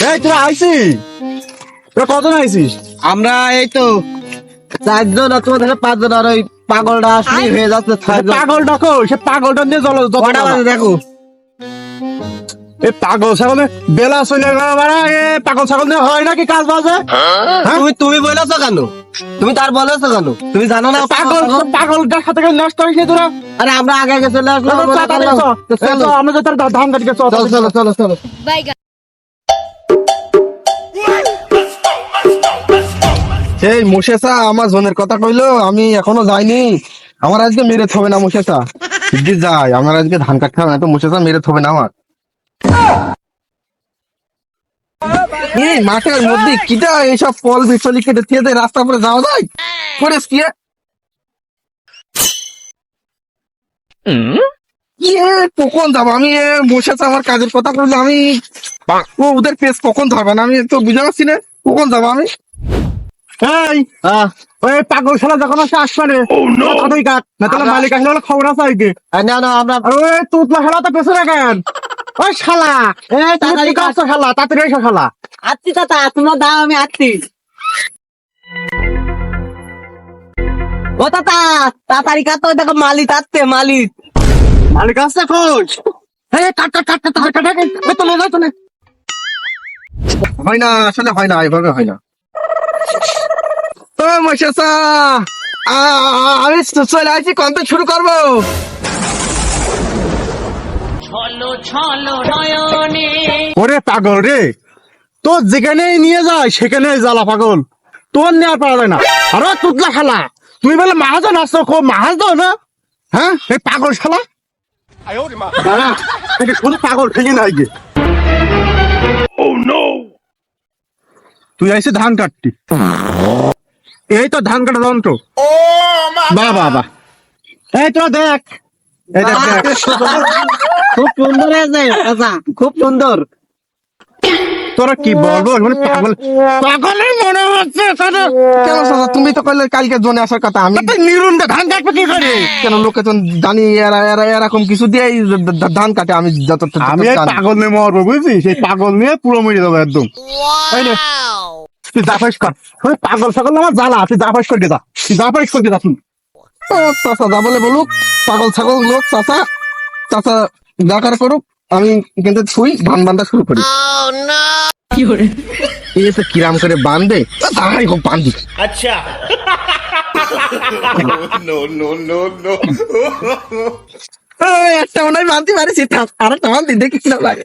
এই তুই আইসি? তোরা কজন আইসিস? আমরা এই তো চারজন আর তোমাদের পাঁচজন আর ওই পাগলটা আসলে হয়ে যাচ্ছে পাগল ডাকো সে পাগলটা নিয়ে চলো কটা বাজে দেখো? এই পাগল ছাগলে বেলা চলে গেল এ পাগল ছাগল নিয়ে হয় নাকি কাজ বাজে? তুমি তুমি বলেছ কেন? তুমি তার বলেছ কেন? তুমি জানো না পাগল পাগলটার সাথে নষ্ট হয়েছে তোরা? আরে আমরা আগে আগে চলে আসলাম আমরা তাড়াতাড়ি করলাম। চল। তো চলো। চল, আমরা যে তার ধান চলো চলো চলো এই মুশেসা আমার জনের কথা কইলো, আমি এখনও যাইনি। আমার আজকে মেরে থবে না মুশেসা শিগগির যাই আমার আজকে ধান কাটতে হবে না, তো মুশেসা মেরে থবে না আমার। এই মাঠের মধ্যে কিটা এইসব ফল বিচলি কেটে দিয়ে রাস্তা পরে যাওয়া যায়? করেস কি? কখন যাব? আমি মুশেসা আমার কাজের কথা কইলো, আমি ওদের পেস কখন ধরবে না? আমি তো বুঝতে পারছি না। কখন যাব আমি? এই ওই পাগল শালা যখন আসে আসবে তাড়াতাড়ি কাট না তাহলে মালিক আসলে হলো খবর আছে না না আমরা ওই তুতলা শালা তো পেছনে কেন ওই শালা তাড়াতাড়ি শালা তাড়াতাড়ি এসো শালা আত্মি চাচা তোমরা দাও আমি আত্মি ও তাতা তাড়াতাড়ি কাটো দেখো মালিক আসছে মালিক মালিক আসছে খোঁজ এই কাট কাট কাট কাট কাট কাট কাট তো না হয় না আসলে হয় না এভাবে হয় না ও মশেসা আমি চলে আসছি কন্ত শুরু করব। ওরে পাগল রে তোর যেখানেই নিয়ে যায় সেখানেই জ্বালা পাগল। তোর নেওয়ার পারা যায় না। আরে তুতলা শালা তুমি বলে মাহাজন আসছো খুব মাহাজ দাও না? হ্যাঁ? এই পাগল শালা? শুধু পাগল ঠিকই নাই গে। তুই আইসে ধান কাটতি। এই তো ধান কাটা যন্ত্র। বাহ বাহ বাহ। এই তো দেখ। এই দেখ খুব সুন্দর আছে চাচা খুব সুন্দর। তোরা কি বলব? মানে পাগল। পাগলের মনে হচ্ছে কেন সাদা তুমি তো কইলে কালকে জনে আসার কথা। আমি তুই নিরুনটা ধান কাটবে কি করে? কেন লোকে তো জানি এরা এরা এরকম কিছু দিয়ে ধান কাটে আমি যত আমি পাগল নিয়ে মরবো বুঝছিস? সেই পাগল নিয়ে পুরো মরে যাব একদম। এই নে, তুই জাফাইস কর। পাগল ছাগল আমার? জ্বালা তুই জাফাইস করে যা। তুই জাফাইস করে যা তুই। চাচা যা বলে বলুক পাগল ছাগল লোক চাচা। চাচা দেখার করুক আমি কিন্তু ছুই ধান বান্ধা শুরু করি। এই যে কিরাম করে বান্ধে তাই হোক বান্ধি। একটা মনে হয় পারিস আর একটা লাগে।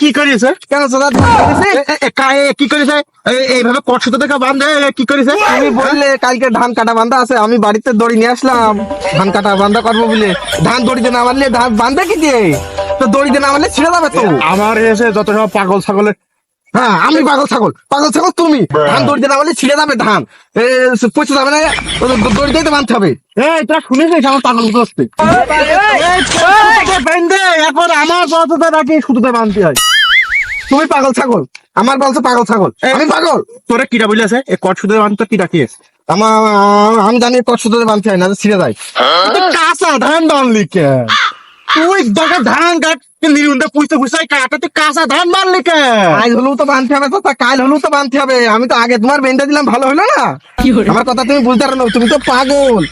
কি করিছে? কেন কি করিছে? এইভাবে কষ্ট থেকে বান্ধে কি করিছে? আমি বললে কালকে ধান কাটা বান্ধা আছে আমি বাড়িতে দড়ি নিয়ে আসলাম। ধান কাটা বান্ধা করব বলে। ধান দড়িতে না মারলে ধান বান্ধা কি দিয়ে? তো দড়িতে না মারলে ছিঁড়ে যাবে তো। আমার এসে যত সব পাগল ছাগলের হ্যাঁ আমি পাগল ছাগল পাগল ছাগল তুমি ধান না মারলে ছিঁড়ে যাবে ধান পচে যাবে না ও তো দড়িতেই তো বাঁধতে হবে এই শুনেছিস আমার পাগল করতে বেঁধে এখন আমার পথে রাখি শুধুতে বানতে হয় তুমি পাগল ছাগল আমার বলছো পাগল ছাগল আমি পাগল তোরা কিরা বলে আছে এ কট শুধু বানতে কি রাখিস আমার আমি জানি কষ্ট ধরে বাঁধতে হয় না ছিঁড়ে যায় কাঁচা ধান বানলি কে তুই দরকার ধান কাট নিরুন্দে পুষতে পুষতে কাটে তুই কাঁচা ধান বানলি কে? আজ হলেও তো বাঁধতে হবে তো কাল হলেও তো বাঁধতে হবে। আমি তো আগে তোমার বেঁধে দিলাম ভালো হলো না? আমার কথা তুমি বুঝতে পারো তুমি তো পাগল।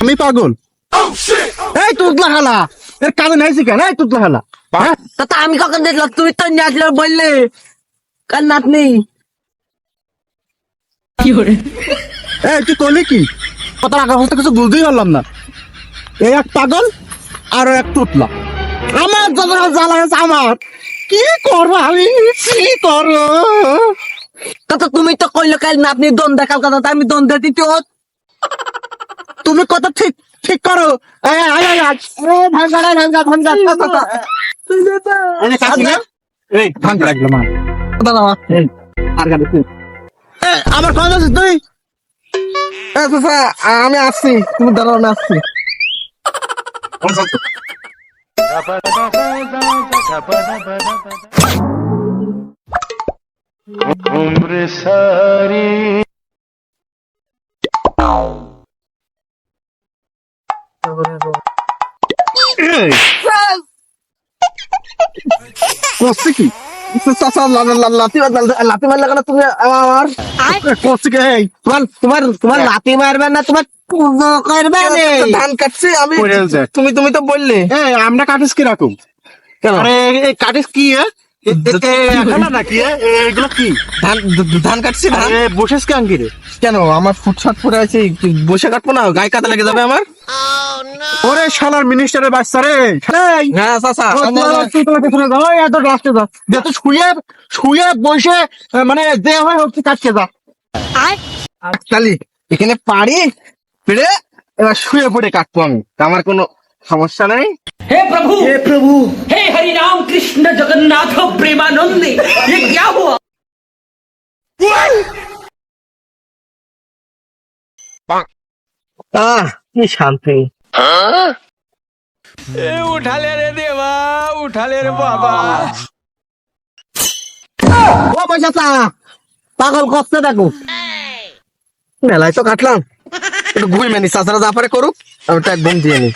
আমি পাগল? এই তুতলা হালা এর কাজে নাইছি কেন? এই তুতলা হালা হ্যাঁ? তাতা আমি কখন দেখলাম? তুই তো নিয়ে বললে। কার নাতনি। এই তুই করলি কি? কথা আগা কিছু বুঝতেই পারলাম না। এই এক পাগল? আর এক তুতলা। আমার যত জ্বালা আছে আমার। কি করব আমি? কি করব? তাতা তুমি তো কইলে কাল নাতনি দন দেখাল কথা আমি দন দিতে তো তুমি কথা ঠিক ঠিক করো। না? আমার কথা আছে তুই? আমি আসছি। তুমি দাঁড়াও আমি আসছি। করছে কি চাচা লা- লা- লা- লাথি মার- লাথি মারলে কেন তুমি আমার এ, করছে কি এই তোমার তোমার তোমার লাথি মারবে না তোমার পুজো করবে রে ধান কাটছি আমি তুমি তুমি তো বললে। এ আমরা কাটিস কি আরে কাটিস কি কেন কি রে? কেন? আমার ফুটছাট পরে আছে বসে কাটবো না? গায়ে কাটা লেগে যাবে আমার? ওরে শালার মিনিস্টারের বাচ্চা রে হ্যাঁ চাচা যা, এত যা। শুয়ে শুয়ে বসে মানে দে হয় হোক তুই কাটকে যা চালি এখানে পারি? পেরে এবার শুয়ে পড়ে কাটবো আমি তা আমার কোনো সমস্যা নাই हे प्रभु हे प्रभु हे हरि राम कृष्ण जगन्नाथ प्रेमानंद ये क्या हुआ আহ কি শান্তি ও পয়সা চা পাগল করতে দেখো মেলায় তো কাটলাম একটু ঘুমিয়ে মেনি চাচারা যা করুক আমি তো একদম দিয়ে নি